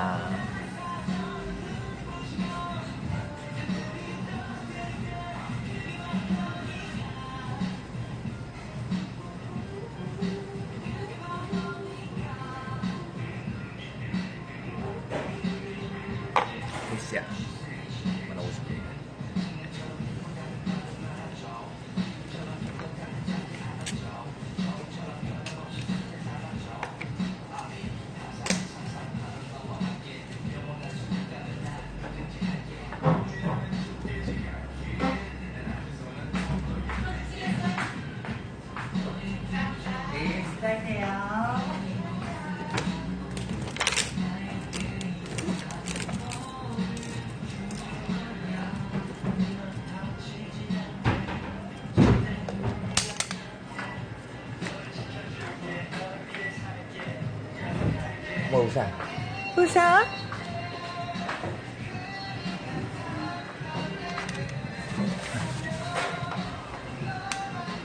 아. 뭐 웃어? 웃어?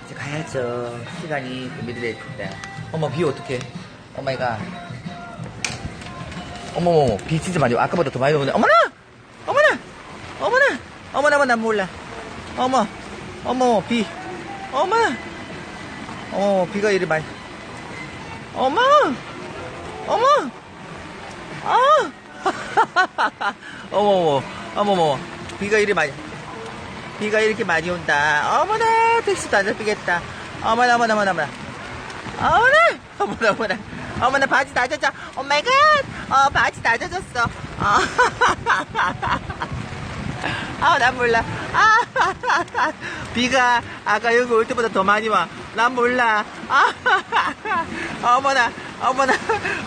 이제 가야죠. 시간이 준비되어 있다. 어머, 비 어떡해. 오마이갓. 어머머, 비 진짜 많이, 와. 아까보다 더 많이 오네. 어머나! 어머나! 어머나! 어머나, 어머나, 몰라. 어머, 어머, 비. 어머나! 어머, 비가 이리 많이. 어머! 어머! 아! 어머머, 어머머, 비가 이리 많이, 비가 이렇게 많이 온다. 어머나, 택시도 안 잡히겠다. 어머나, 어머나, 어머나, 어머나. 어머나, 어머나, 어머나. 어머나, 바지 다 젖어. 오 마이 갓! 어, 바지 다 젖었어. 아, 아, 난 몰라. 아, 비가 아까 여기 올 때보다 더 많이 와. 난 몰라. 아, 어머나, 어머나,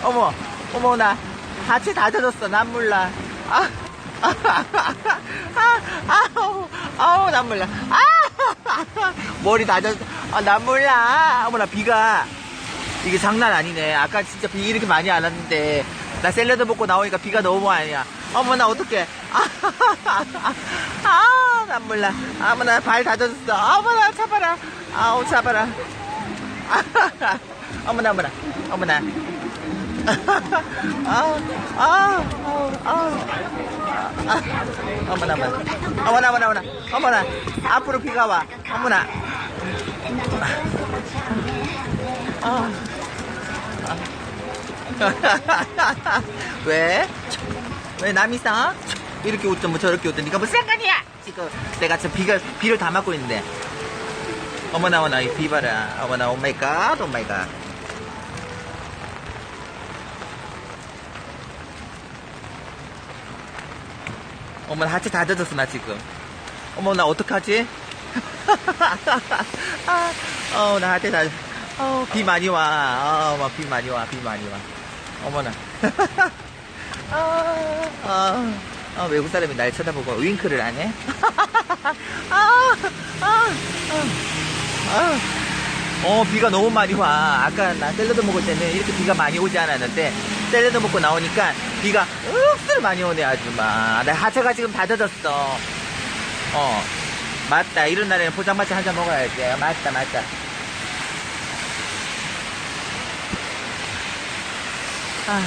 어머, 어머나. 같이 다 젖었어. 난 몰라. 아, 아, 아, 아우, 아우, 난 몰라. 아, 머리 다 젖었어. 아, 난 몰라. 어머나, 비가. 이게 장난 아니네. 아까 진짜 비 이렇게 많이 안 왔는데. 나 샐러드 먹고 나오니까 비가 너무 많이야. 어머나, 어떡해. 아, 아, 난 몰라. 어머나, 발다 젖었어. 어머나, 잡아라. 아우, 잡아라. 어머나, 어머나, 어머나. 아, 아, 아, 아, 어머나, 어머나. 어머나, 어머나, 어머나. 어머나. 앞으로 비가 와. 어머나. 아. 왜? 왜 남이상? 이렇게 웃든 뭐 저렇게 웃든 니가 뭐 상관이야? 지금 내가 저 비가 비를 다 맞고 있는데. 어머나 어머나 이 비 봐라. 어머나 오마이갓 오마이갓. 어머 나 하체 다 젖었어 나 지금. 어머 나 어떡하지? 아, 어, 나 하체 다, 어, 비 많이 와. 어, 막비 많이 와, 비 많이 와. 어머나. 아, 아, 아, 외국 사람이 날 쳐다보고 윙크를 안 해? 아, 아, 아, 아. 어, 비가 너무 많이 와. 아까 나 샐러드 먹을 때는 이렇게 비가 많이 오지 않았는데, 샐러드 먹고 나오니까 비가 윽수를 많이 오네, 막. 내 하체가 지금 다 젖었어. 어, 맞다. 이런 날에는 포장마차 한 잔 먹어야지. 맞다, 맞다. 아,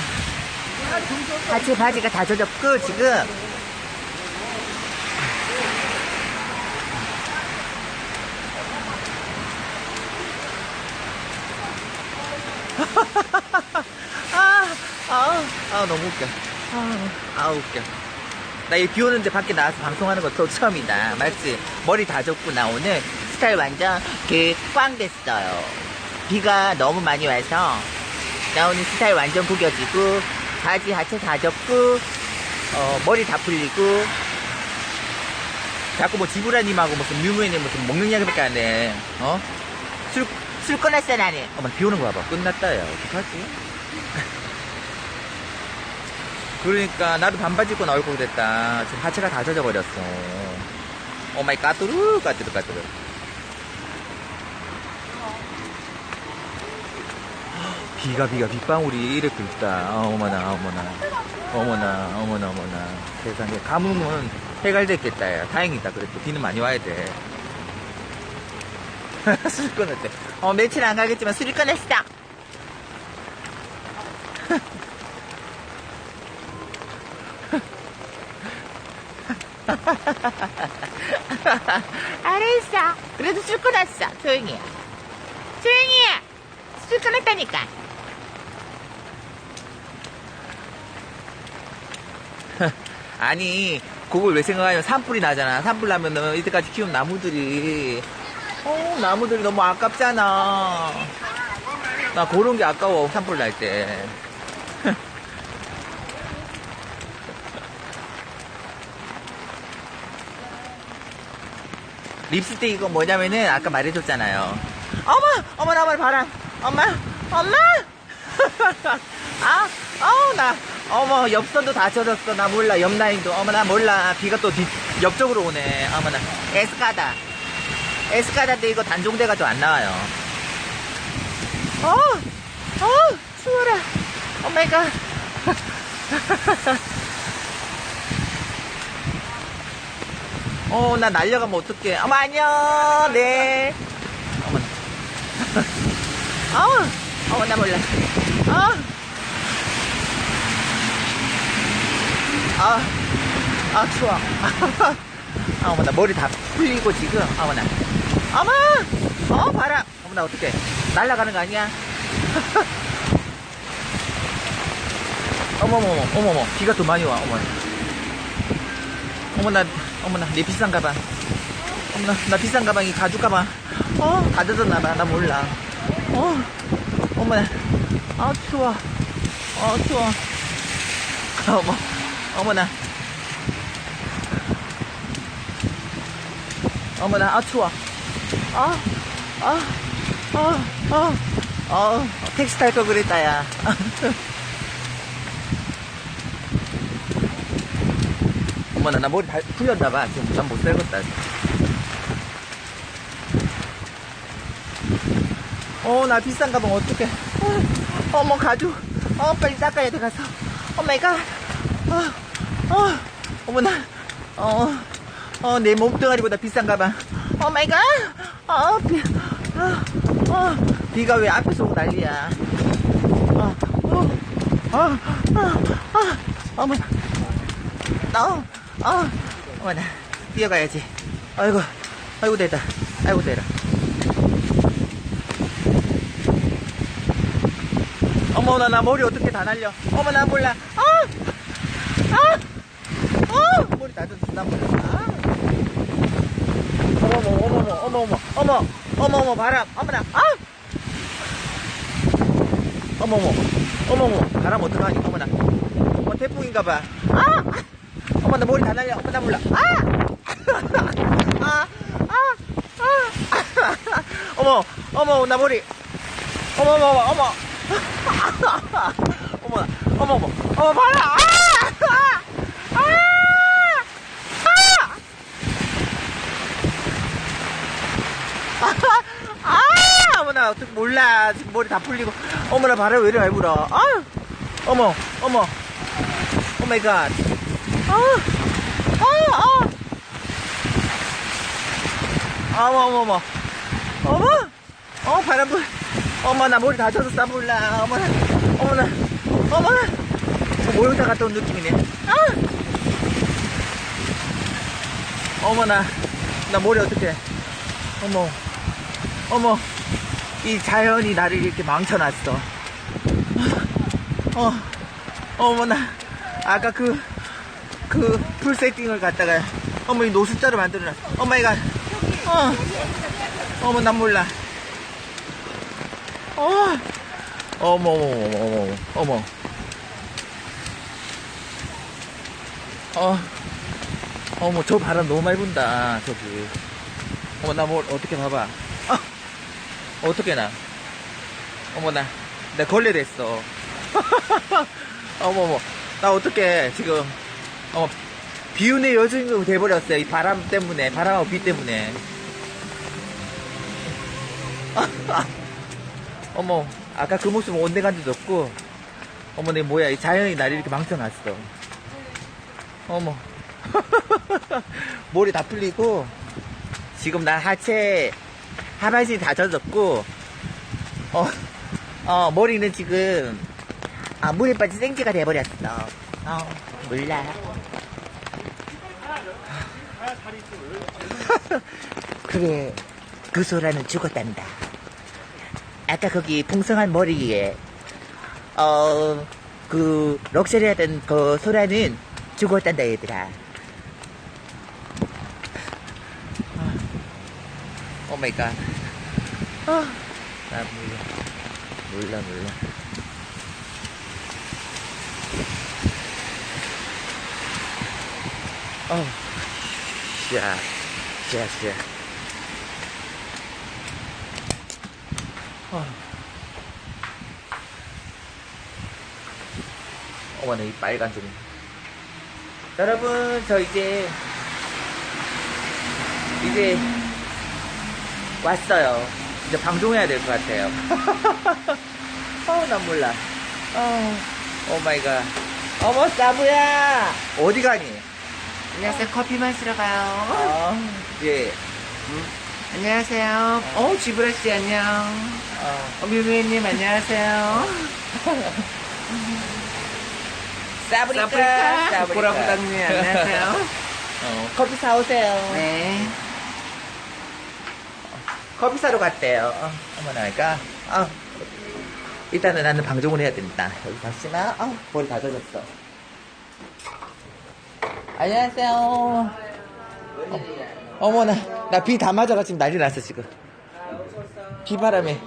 하체 바지가 다 젖었고, 지금. 아, 아, 아, 너무 웃겨. 아, 아, 웃겨. 나 이 비 오는데 밖에 나와서 방송하는 것도 처음이다. 맞지? 머리 다 젖고 나 오늘 스타일 완전 그꽝 됐어요. 비가 너무 많이 와서 나 오늘 스타일 완전 구겨지고 바지 하체 다 젖고 어, 머리 다 풀리고 자꾸 뭐 지브라님하고 무슨 뮤무님 무슨 먹는 이야기밖에 안 해. 어? 술, 술 꺼냈어 나는. 어머 비 오는 거 봐봐. 끝났다 야. 어떡하지? 그러니까 나도 반바지 입고 나올 거 됐다. 지금 하체가 다 젖어버렸어. 오마이 까뚜루 까뚜루 까뚜루. 비가 비가 빗방울이 이렇게 있다. 아, 어머나 어머나 어머나 어머나 어머나 세상에 가뭄은 해갈됐겠다. 야. 다행이다. 그래도 비는 많이 와야 돼. 술 끊었대. 어 며칠 안 가겠지만 술을 끊었어. 알았어. 그래도 술 끊었어. 조용히 해. 조용히 해. 술 끊었다니까. 아니, 그걸 왜 생각하냐면 산불이 나잖아. 산불 나면은 이때까지 키운 나무들이, 어, 나무들이 너무 아깝잖아. 나 그런 게 아까워, 산불 날 때. 립스틱 이거 뭐냐면은 아까 말해줬잖아요. 어머, 어머 나말 봐라. 엄마, 엄마. 아, 어우 나, 어머 옆선도 다 젖었어. 나 몰라. 옆 라인도. 어머 나 몰라. 비가 또 뒤, 옆쪽으로 오네. 어머 나. 에스카다. 에스카다인데 이거 단종돼가지고 안 나와요. 어, 어, 추워라. 오 마이 갓. 어, 나 날려가면 어떡해. 어머, 안녕. 네. 어머나. 어우, 어머, 나 몰라. 어. 아, 아, 추워. 아, 어머, 나 머리 다 풀리고 지금. 어머나. 어머! 어, 바람. 어머, 나 어떡해. 날아가는 거 아니야? 어머머머, 어머머. 비가 또 많이 와. 어머. 어머나, 어머나, 내 비싼 가방. 어머나, 나 비싼 가방이 가죽 가방. 어, 다 젖었나봐. 나 몰라. 어, 어머나. 아, 추워. 어, 추워. 어머, 어머나. 어머나, 아, 추워. 아, 아, 아, 아, 아, 택시 탈 거 그랬다, 야. 어머나, 나 머리 다 풀렸나봐. 지금 난 못 살겠다. 어, 나 비싼 가방 어떡해. 어, 어머, 가죽. 어, 빨리 닦아야 돼, 가서. 오 마이 갓. 어, 어, 어머나. 어, 어, 내 몸뚱아리보다 비싼 가방. 오 마이 갓. 어, 비, 어, 어, 비가 왜 앞에서 오고 난리야. 어, 어, 어, 어, 어, 어머나. 어, 어, 어머나. 뛰어가야지. 아이고, 아이고, 되다. 아이고, 되라. 어머나, 나 머리 어떻게 다 날려. 어머, 나 몰라. 아! 아! 어! 머리 나도 나 몰라. 아! 어머머, 어머머, 어머머, 어머, 어머머, 바람. 어머나, 아! 어머머, 어머머, 바람 어떡하니, 어머나. 어, 태풍인가 봐. 아! 어머, 나 머리 다 날려. 어머, 나 몰라. 아! 아! 아! 아! 어머, 어머, 나 머리. 어머, 어머, 어머, 어머. 어머, 어머, 어머, 어머, 봐라! 아! 아! 아! 아! 아! 어머나, 어떻게 몰라. 지금 머리 다 풀리고. 어머나, 바람 왜 이리 많이 불어. 아! 어머, 어머. 오 마이 갓. 아! 아! 아! 어머, 어머, 어머. 어머! 어, 바람 불. 어머, 나 머리 다 젖었어, 몰라. 어머나, 어머나, 어머나. 뭐 모욕탕 갔다 온 느낌이네. 아! 어머나, 나 머리 어떡해. 어머, 어머. 이 자연이 나를 이렇게 망쳐놨어. 어, 어머나. 아까 그, 그, 풀 세팅을 갖다가, 어머, 이 노숙자로 만들어놨어. 오마이갓. 어, 어머, 난 몰라. 어, 어머, 어머, 어머, 어머, 어머. 어, 어머, 저 바람 너무 많이 분다, 저기. 어머, 나 뭘, 어떻게 봐봐. 어, 어떻게 나. 어머, 나, 나 걸레 됐어. 어머, 어머, 나 어떻게, 지금, 어머, 비운의 여주인공 돼버렸어요. 이 바람 때문에, 바람하고 비 때문에. 어머, 아까 그 모습은 온데간데도 없고, 어머, 내 뭐야, 이 자연이 나를 이렇게 망쳐놨어. 어머. 머리 다 풀리고, 지금 나 하체, 하반신이 다 젖었고, 어, 어, 머리는 지금, 아, 물에 빠진 생쥐가 돼버렸어. 어, 몰라. 그래, 그 소라는 죽었단다. 아까 거기 풍성한 머리에, 어, 그, 럭셔리 하던 그 소라는 죽었단다, 얘들아. 오 마이 갓. 아, 나 몰라. 몰라, 몰라. 어, 샤, 샤, 샤. 어. 어머나, 이 빨간 좀. 여러분, 저 이제, 이제, 왔어요. 이제 방송해야 될 것 같아요. 어, 난 몰라. 어, 오 마이 갓. 어머, 사부야! 어디 가니? 안녕하세요. 커피 마시러 가요. 어, 예. 안녕하세요. 어, 지브라 씨 안녕. 어. 어, 뮤뮤님 안녕하세요. 사브리카. 사브리카. 보라부당님 안녕하세요. 어, 커피 사오세요. 네. 커피 사러 갔대요. 어, 어머나, 그니까. 어. 일단은 나는 방종을 해야 된다. 여기 잠시만. 어, 머리 다 젖었어. 안녕하세요. 어, 어머나, 나 비 다 맞아가 지금 난리 났어, 지금. 비바람에.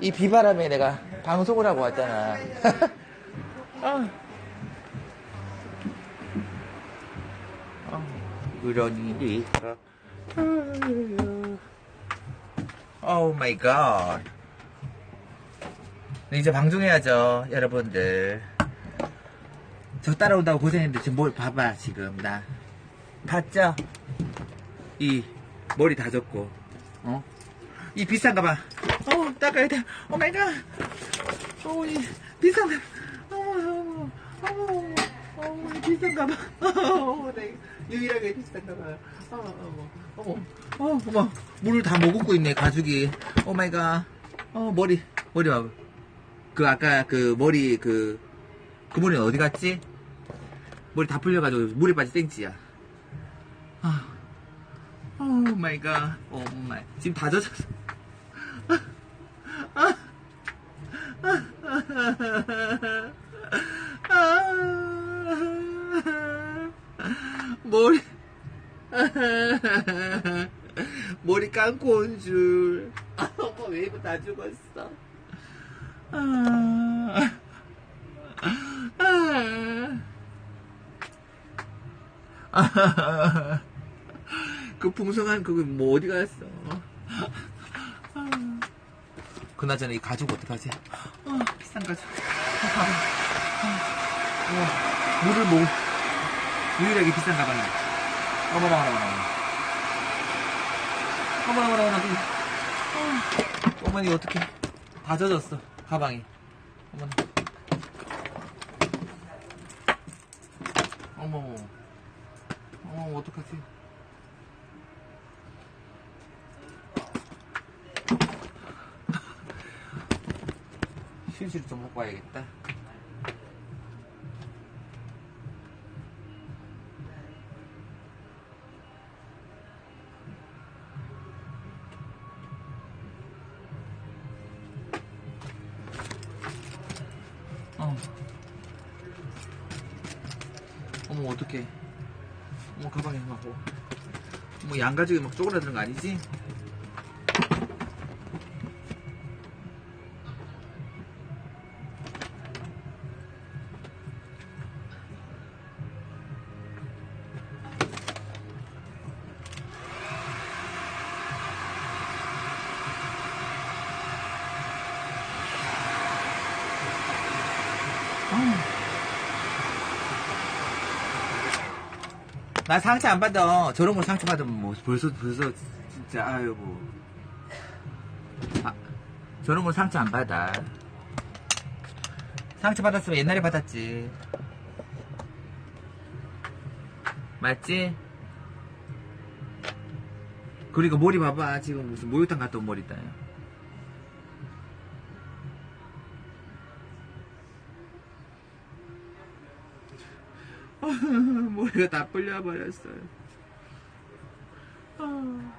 이 비바람에 내가 방송을 하고 왔잖아. 어. 어, 그런 일이 있어. 오 마이 갓. 네, 이제 방송해야죠, 여러분들. 저 따라온다고 고생했는데 지금 뭘 봐봐, 지금 나. 봤죠? 이 머리 다 젖고, 어? 이 비싼 가방. 어, 닦아야 돼. 오 마이 갓. 어, 이 비싼 가방. 어, 어, 어, 어, 이 비싼 가방. 어, 내 유일하게 비싼 가방. 어, 어머, 어머, 어, 어머, 물을 다 머금고 있네, 가죽이. 오 마이 갓. 어, 머리, 머리 봐봐. 그, 아까 그 머리, 그, 그 머리 어디 갔지? 머리 다 풀려가지고 물에 빠진 땡치야. 아, 오 마이 갓. 오 마이. 지금 다 젖었어. 머리 머리 감고 온 줄. 아, 어머 웨이브 다 죽었어. 아, 아, 그 풍성한 그거 뭐 어디 갔어? 그나저나 이 가죽 어떡하지? 아, 비싼 가죽. 와, 물을 뭐 유일하게 비싼 가방이야. 어머나, 어머나, 어머나. 어머나, 어머나, 어머나. 어, 어머니, 어떡해. 다 젖었어, 가방이. 어머나. 어머, 어머, 어떡하지? 휴지를 좀 먹고 와야겠다. 어. 어머 어떡해 가방에 막 뭐, 뭐 양가죽이 막 쪼그라드는 거 아니지? 나 상처 안 받아. 저런 거 상처 받으면 뭐 벌써 벌써 진짜 아이고. 아, 저런 거 상처 안 받아. 상처 받았으면 옛날에 받았지. 맞지? 그리고 머리 봐봐. 지금 무슨 목욕탕 갔다 온 머리다. 머리가 다 풀려버렸어요. 아.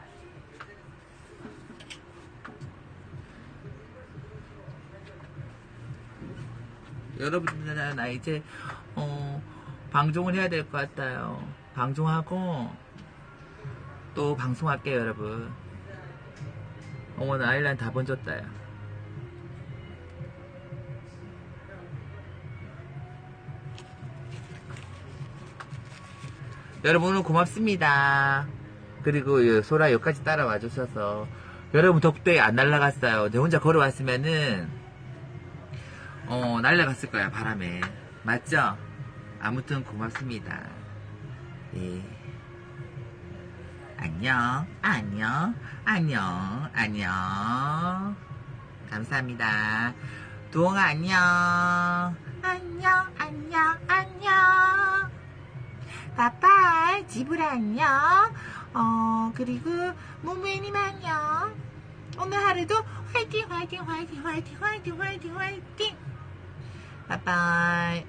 여러분들 나 이제 어, 방송을 해야 될 것 같아요. 방송하고 또 방송할게요, 여러분. 어머, 나 아일랜드 다 번졌다, 야. 여러분 오늘 고맙습니다. 그리고 이 소라 여기까지 따라와 주셔서 여러분 덕분에 안 날라갔어요. 내 혼자 걸어왔으면은 어 날라갔을 거야 바람에 맞죠? 아무튼 고맙습니다. 예. 안녕, 안녕, 안녕, 안녕. 감사합니다. 두홍아 안녕. 안녕, 안녕, 안녕. 빠빠, 지브라 안녕. 어, 그리고 모모애님 안녕. 오늘 하루도 화이팅, 화이팅, 화이팅, 화이팅, 화이팅, 화이팅, 화이팅. 빠빠이.